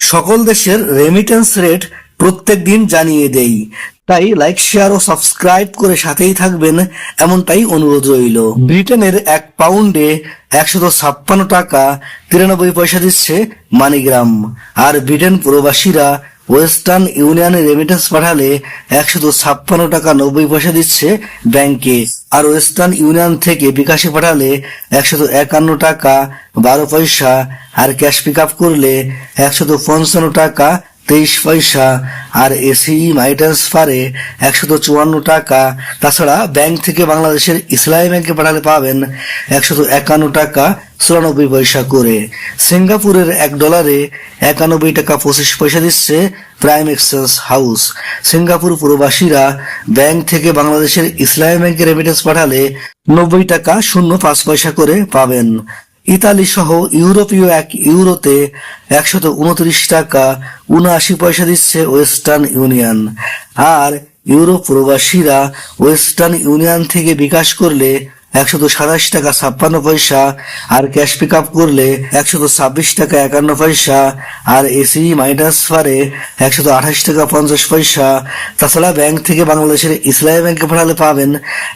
সকল দেশের remittance rate প্রত্যেক দিন জানিয়ে দেই। তাই লাইক শেয়ার ও সাবস্ক্রাইব করে সাথেই থাকবেন, এমনটাই অনুরোধ রইল। ব্রিটেনের এক পাউন্ডে একশত ছাপ্পান্ন টাকা তিরানব্বই পয়সা দিচ্ছে মানিগ্রাম। আর ব্রিটেন প্রবাসীরা ওয়েস্টার্ন ইউনিয়নে রেমিটেন্স পাঠালে একশত ছাপ্পান্ন টাকা নব্বই পয়সা দিচ্ছে ব্যাংকে। আর ওয়েস্টার্ন ইউনিয়ন থেকে বিকাশে পাঠালে একশত একান্ন টাকা, বারো পয়সা, আর ক্যাশ পিক আপ করলে একশত পঞ্চান্ন টাকা তেইশ পয়সা আর এসি মাই ট্রান্সফারে একশত চুয়ান্ন টাকা। তাছাড়া ব্যাংক থেকে বাংলাদেশের ইসলামী ব্যাংকে পাঠালে পাবেন একশত একান্ন টাকা চুরানব্বই পয়সা করে। সিঙ্গাপুরের এক ডলারে একানব্বই টাকা পঁচিশ পয়সা দিচ্ছে প্রাইম এক্সচেঞ্জ হাউস। সিঙ্গাপুর প্রবাসীরা ব্যাংক থেকে বাংলাদেশের ইসলামী ব্যাংকে রেমিটেন্স পাঠালে নব্বই টাকা শূন্য পাঁচ পয়সা করে পাবেন। ইতালি সহ ইউরোপীয় এক ইউরোতে একশত উনত্রিশ টাকা উনআশি পয়সা দিচ্ছে ওয়েস্টার্ন ইউনিয়ন। আর ইউরোপ প্রবাসীরা ওয়েস্টার্ন ইউনিয়ন থেকে বিকাশ করলে একশত সাতাশ টাকা ছাপ্পান্ন পয়সা, আর ক্যাশ পিক আপ করলে একশত ছাব্বিশ টাকা একান্ন পয়সা, আর এসি মাই ট্রান্সফারে একশত আঠাশ টাকা পঞ্চাশ পয়সা। তাছাড়া ব্যাংক থেকে বাংলাদেশের ইসলামী ব্যাংকে পাঠালে পাবেন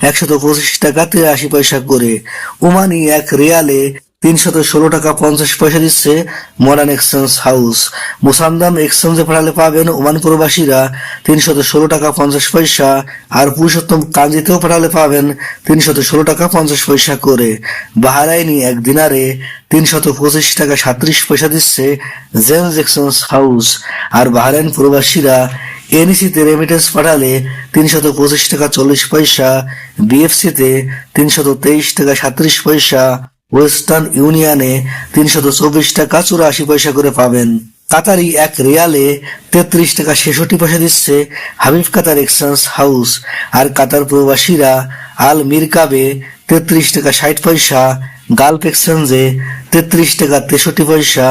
একশত পঁচিশ টাকা তিরাশি পয়সা করে। ওমানি এক রিয়ালে তিনশত ষোলো টাকা পঞ্চাশ পয়সা দিচ্ছে মডার্ন এক্সচেঞ্জ হাউস মোসান্দাম এক্সচেঞ্জে পাঠালে পাবেন ওমান প্রবাসীরা তিনশত ষোলো টাকা পঞ্চাশ পয়সা, আর পুরুষোত্তম কাঞ্জিতেও পাঠালে পাবেন তিনশত ষোলো টাকা পঞ্চাশ পয়সা করে। বাহারাইনি এক দিনারে তিনশত পঁচিশ টাকা সাত্রিশ পয়সা দিচ্ছে জেমস এক্সচেঞ্জ হাউস আর বাহারাইন প্রবাসীরা এনইসিতে রেমিটেন্স পাঠালে তিনশত পঁচিশ টাকা চল্লিশ পয়সা, বিএফসিতে তিনশত তেইশ টাকা সাত্রিশ পয়সা ওয়েস্টার্ন ইউনিয়নে তিনশত চব্বিশ টাকা চুরাশি পয়সা করে পাবেন। কাতারি এক রিয়ালে তেত্রিশ টাকা ছেষট্টি পয়সা দিচ্ছে হাবিব কাতার এক্সচেঞ্জ হাউস। আর কাতার প্রবাসীরা আল মিরকাবে তেত্রিশ টাকা ষাট পয়সা, গালফ এক্সচেঞ্জে তেত্রিশ টাকা তেষট্টি পয়সা,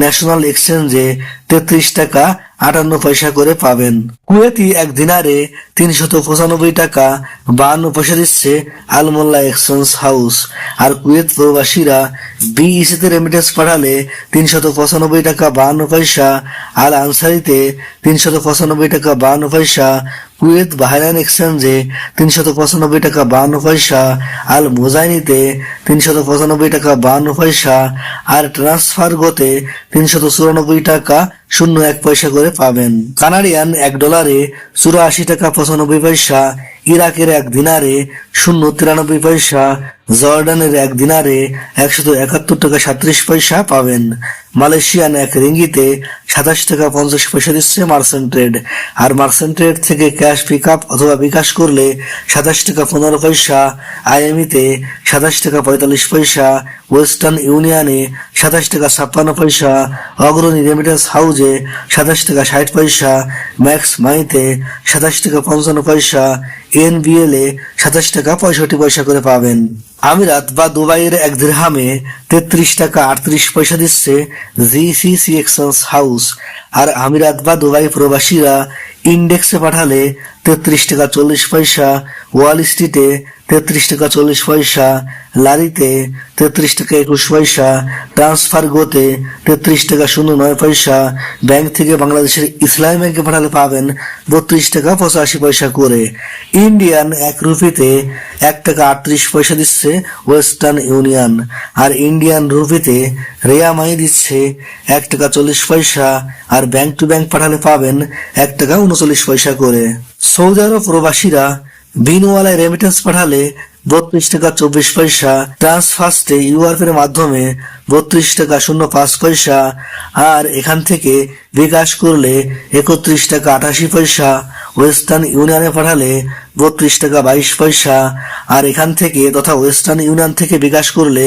ন্যাশনাল এক্সচেঞ্জে তেত্রিশ টাকা আটান্ন পয়সা করে পাবেন। কুয়েতি এক দিনারে তিনশত পঁচানব্বই টাকা বাহান্ন পয়সা দিচ্ছে আলমোল্লা এক্সচেঞ্জ হাউস। আর কুয়েত প্রবাসীরা বিইসিতে রেমিটেন্স পাঠালে তিনশত পঁচানব্বই টাকা বাহান্ন পয়সা আল আনসারিতে তিনশত পঁচানব্বই টাকা বাহান্ন পয়সা কুয়েত বাহরাইন এক্সচেঞ্জে তিনশত পঁচানব্বই টাকা বাহান্ন পয়সা আল মোজাইনিতে তিনশত পঁচানব্বই টাকা বাহান্ন পয়সা, আর ট্রান্সফার গোতে তিনশত চুরানব্বই টাকা শূন্য এক পয়সা করে পাবেন। কানাডিয়ান এক ডলারে চুরাশি টাকা পঁচানব্বই পয়সা ইরাকের এক দিনারে শূন্য তিরানব্বই পয়সা জর্ডানের এক দিনারে একশত একাত্তর টাকা সাত্রিশ পয়সা পাবেন। মালয়েশিয়ান এক রিঙ্গিতে সাতাশ টাকা পঞ্চাশ পয়সা দিচ্ছে মার্সেন্ট ট্রেড আর মার্সেন্ট ট্রেড থেকে ক্যাশ পিক আপ অথবা বিকাশ করলে সাতাশ টাকা পনেরো পয়সা, আইএমইতে সাতাশ টাকা পঁয়তাল্লিশ পয়সা ওয়েস্টার্ন ইউনিয়নে সাতাশ টাকা ছাপ্পান্ন পয়সা, অগ্রণী রেমিটেন্স হাউজে সাতাশ টাকা ষাট পয়সা ম্যাক্স মাইতে সাতাশ টাকা পঞ্চান্ন পয়সা এনবিএল এ সাতাশ টাকা পঁয়ষট্টি পয়সা করে পাবেন। আমিরাত বা দুবাইয়ের এক দিরহামে তেত্রিশ টাকা আটত্রিশ পয়সা দিচ্ছে জিসিসি এক্সচেঞ্জ হাউস আর আমিরাত বা দুবাই প্রবাসীরা ইন্ডেক্সে পাঠালে তেত্রিশ টাকা চল্লিশ পয়সা, ওয়াল স্ট্রিটে তেত্রিশ টাকা চল্লিশ পয়সা, লারিতে তেত্রিশ টাকা একুশ পয়সা ট্রান্সফার গোতে তেত্রিশ টাকা শূন্য নয় পয়সা, ব্যাংক থেকে বাংলাদেশের ইসলামী ব্যাংকে পাঠালে পাবেন বত্রিশ টাকা পঁচাশি পয়সা করে। ইন্ডিয়ান এক রুপিতে এক টাকা আটত্রিশ পয়সা দিচ্ছে ওয়েস্টার্ন ইউনিয়ন, আর ইন্ডিয়ান রুপিতে রেয়ামাই দিচ্ছে এক টাকা চল্লিশ পয়সা, আর ব্যাংক টু ব্যাংক পাঠালে পাবেন এক টাকা উনচল্লিশ পয়সা করে। সৌদি আরব প্রবাসীরা বিনওয়ালায় রেমিটেন্স পাঠালে বত্রিশ টাকা চব্বিশ পয়সা ট্রান্সফার্স্টে ইউআরপ এর মাধ্যমে বত্রিশ টাকা শূন্য পাঁচ পয়সা, আর এখান থেকে বিকাশ করলে একত্রিশ টাকা আটাশি পয়সা ওয়েস্টার্ন ইউনিয়নে পাঠালে বত্রিশ টাকা বাইশ পয়সা, আর এখান থেকে তথা ওয়েস্টার্ন ইউনিয়ন থেকে বিকাশ করলে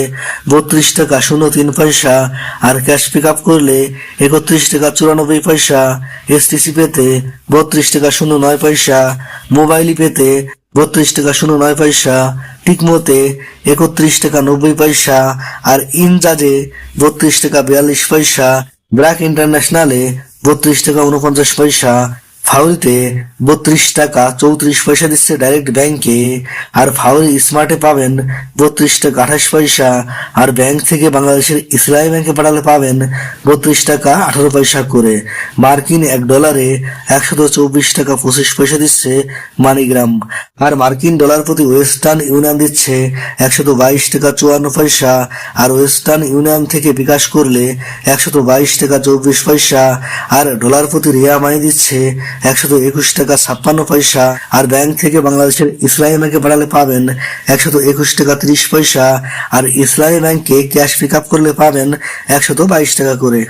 বত্রিশ টাকা শূন্য তিন পয়সা, আর ক্যাশ পিক আপ করলে একত্রিশ টাকা চুরানব্বই পয়সা, এসটিসি পেতে বত্রিশ টাকা শূন্য নয় পয়সা মোবাইলি পেতে বত্রিশ টাকা শূন্য নয় পয়সা, টিকমোতে একত্রিশ টাকা নব্বই পয়সা, আর ইনজাজে বত্রিশ টাকা বিয়াল্লিশ পয়সা, ব্র্যাক ইন্টারন্যাশনালে বত্রিশ টাকা উনপঞ্চাশ পয়সা ফাউরিতে বত্রিশ টাকা চৌত্রিশ পয়সা দিচ্ছে ডাইরেক্ট ব্যাংকে আর ফাউরি স্মার্টে পাবেন বত্রিশ টাকা আঠাশ পয়সা, আর ব্যাংক থেকে বাংলাদেশের ইসলামী ব্যাংকে পাঠালে পাবেন বত্রিশ টাকা আঠারো পয়সা করে। মার্কিন এক ডলারে একশত চব্বিশ টাকা পঁচিশ পয়সা দিচ্ছে মানিগ্রাম। আর মার্কিন ডলার প্রতি ওয়েস্টার্ন ইউনিয়ন দিচ্ছে একশত বাইশ টাকা চুয়ান্ন পয়সা, আর ওয়েস্টার্ন ইউনিয়ন থেকে বিকাশ করলে একশত বাইশ টাকা চব্বিশ পয়সা, আর ডলার প্রতি রিয়া মানি দিচ্ছে একশত একুশ টাকা ছাপ্পান্ন পয়সা, আর ব্যাংক থেকে বাংলাদেশের ইসলামী ব্যাংকে পাঠালে পাবেন একশত একুশ টাকা ত্রিশ পয়সা, আর ইসলামী ব্যাংকে ক্যাশ পিক আপ করলে পাবেন একশত বাইশ টাকা করে।